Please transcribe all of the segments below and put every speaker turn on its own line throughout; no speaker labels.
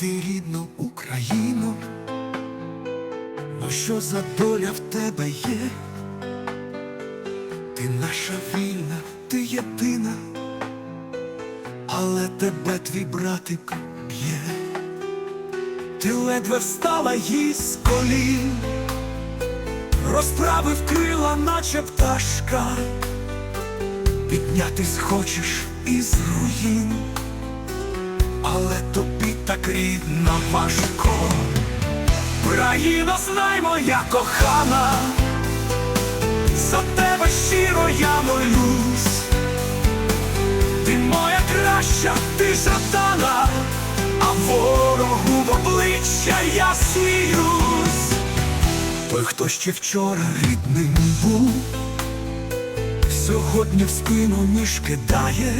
Ти рідну Україну, ну що за доля в тебе є? Ти наша вільна, ти єдина, але тебе твій братик б'є, ти ледве встала їй з колін, розправив крила, наче пташка, піднятись хочеш із руїн але тобі так рідно важко. Країно, знай, моя кохана, за тебе щиро я молюсь, ти моя краща, ти жадана, а ворогу в обличчя я сміюсь. Той, хто ще вчора рідним був, сьогодні в спину ніж кидає.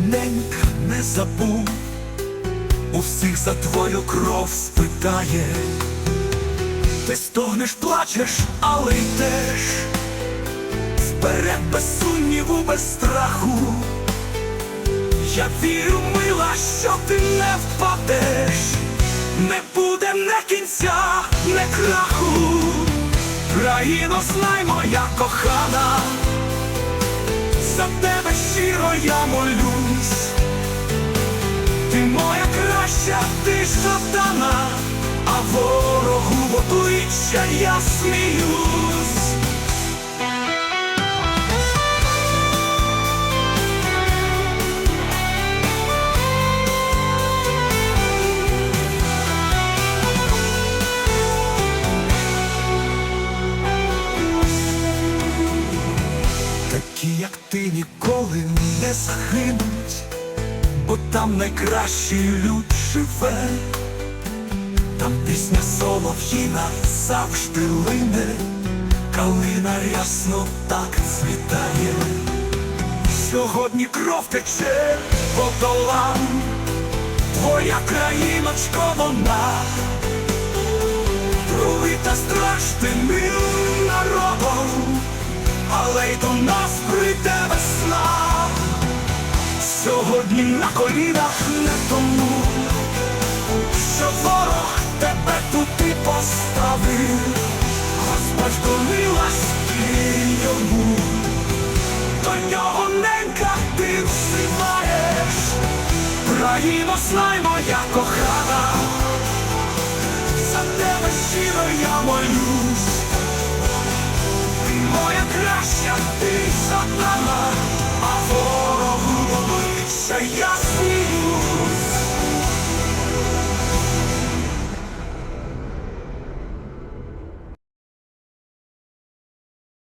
Рідненька не забув, у всіх за твою кров спитає, ти стогнеш, плачеш, але йдеш. Вперед без сумніву, без страху. Я вірю, мила, що ти не впадеш, не буде не кінця, не краху. Країно, знай, моя кохана за тебе щиро я молюсь, ти моя краща, ти сатана, а ворогу в я сміюсь. Ти, ніколи не загинуть, бо там найкращий люд живе, там пісня солов'їна завжди лине, калина рясно так цвітає. Сьогодні кров тече по долам, твоя країночко вона, другий та страшним народом але й до нас на колінах не тому, що ворог тебе тут і поставив, Господь колилась ти йому, до нього ненька ти всиваєш, Країно, знай, моя кохана, за тебе щиро я молюсь. Ти моя краща, ти сатана